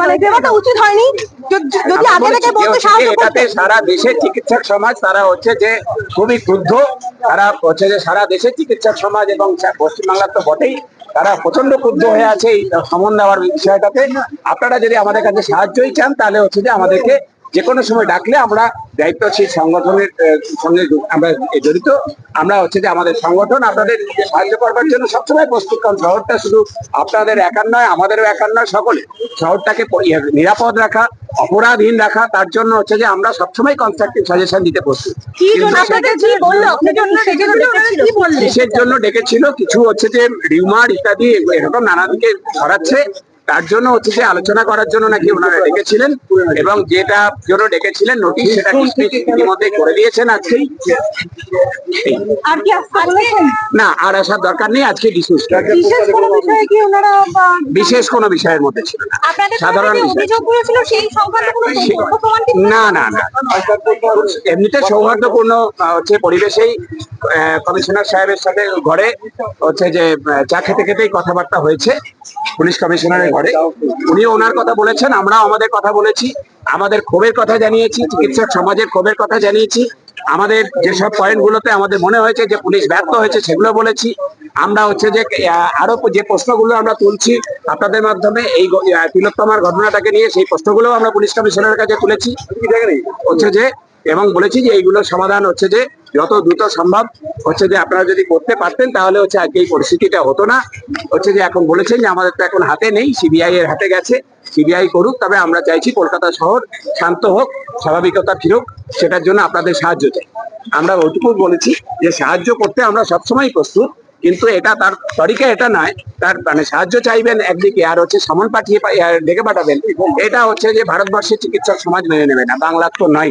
মানে দেওয়াটা উচিত হয়নি। যদি আগে থেকে বলতে সাহায্য এটাতে সারা দেশের চিকিৎসক সমাজ তারা হচ্ছে যে খুবই ক্রুদ্ধ। তারা হচ্ছে যে সারা দেশের চিকিৎসক সমাজ এবং পশ্চিমবাংলার তো বটেই তারা প্রচণ্ড ক্রুদ্ধ হয়ে আছে এই সমন দেওয়ার বিষয়টাতে। আপনারা যদি আমাদের কাছে সাহায্যই চান তাহলে হচ্ছে যে আমাদেরকে যে কোনো সময় ডাকলে আমরা দায়িত্বশীল সংগঠনের সঙ্গে আমরা জড়িত। আমরা হচ্ছে যে আমাদের সংগঠন আপনাদের সাহায্য করবার জন্য সবসময় প্রস্তুত কারণ শহরটা শুধু আপনাদের একার নয় আমাদেরও একার নয় সকলে শহরটাকে ইয়ে, নিরাপদ রাখা অপরাধহীন রাখা তার জন্য হচ্ছে যে আমরা সবসময় কনস্ট্রাকটিভ সাজেশন দিতে প্রস্তুত? কিসের জন্য ডেকেছিল? কিছু হচ্ছে যে রিউমার ইত্যাদি এরকম নানা দিকে ছড়াচ্ছে। তার জন্য হচ্ছে যে আলোচনা করার জন্য নাকি ওনারা ডেকেছিলেন এবং যেটা জন্য ডেকেছিলেন নোটিশ সেটা ইতিমধ্যে করে দিয়েছেন আজকেই। এই। আর কি আসতে বলেছেন? না আর আসার দরকার নেই আজকে ডিসমিস বিশেষ কোনো বিষয়ের মধ্যে ছিল না। সাধারণ সে- না না না। এমনিতে সৌহার্দ্যপূর্ণ হচ্ছে পরিবেশেই কমিশনার সাহেবের সাথে ঘরে হচ্ছে যে চা খেতে খেতেই কথাবার্তা হয়েছে। পুলিশ কমিশনারের ঘরে। উনি ওনার কথা বলেছেন আমরাও আমাদের কথা বলেছি আমাদের ক্ষোভের কথা জানিয়েছি চিকিৎসক সমাজের ক্ষোভের কথা জানিয়েছি। আমাদের যেসব পয়েন্ট গুলোতে আমাদের মনে হয়েছে যে পুলিশ ব্যর্থ হয়েছে সেগুলো বলেছি। আমরা হচ্ছে যে আরও যে প্রশ্নগুলো আমরা তুলছি আপনাদের মাধ্যমে এই তিলোত্তমার ঘটনাটাকে নিয়ে সেই প্রশ্নগুলো আমরা পুলিশ কমিশনারের কাছে তুলেছি। হচ্ছে যে এবং বলেছি যে এইগুলোর সমাধান হচ্ছে যে যত দ্রুত সম্ভব হচ্ছে যে আপনারা যদি করতে পারতেন, তাহলে হচ্ছে আজকে এই পরিস্থিতিটা হতো না। হচ্ছে যে এখন বলেছেন যে আমাদের তো এখন হাতে নেই, সিবিআই এর হাতে গেছে, সিবিআই করুক, তবে আমরা চাইছি কলকাতা শহর শান্ত হোক, স্বাভাবিকতা ফিরুক, সেটার জন্য আপনাদের সাহায্য চাই। আমরা ওইটুকু বলেছি যে সাহায্য করতে আমরা সবসময় প্রস্তুত। কিন্তু এটা তার তরিকা এটা নয়। তার মানে সাহায্য চাইবেন একদিকে আর হচ্ছে সমন পাঠিয়ে ডেকে পাঠাবেন। এটা হচ্ছে যে ভারতবর্ষের চিকিৎসক সমাজ মেনে নেবে না বাংলার তো নয়।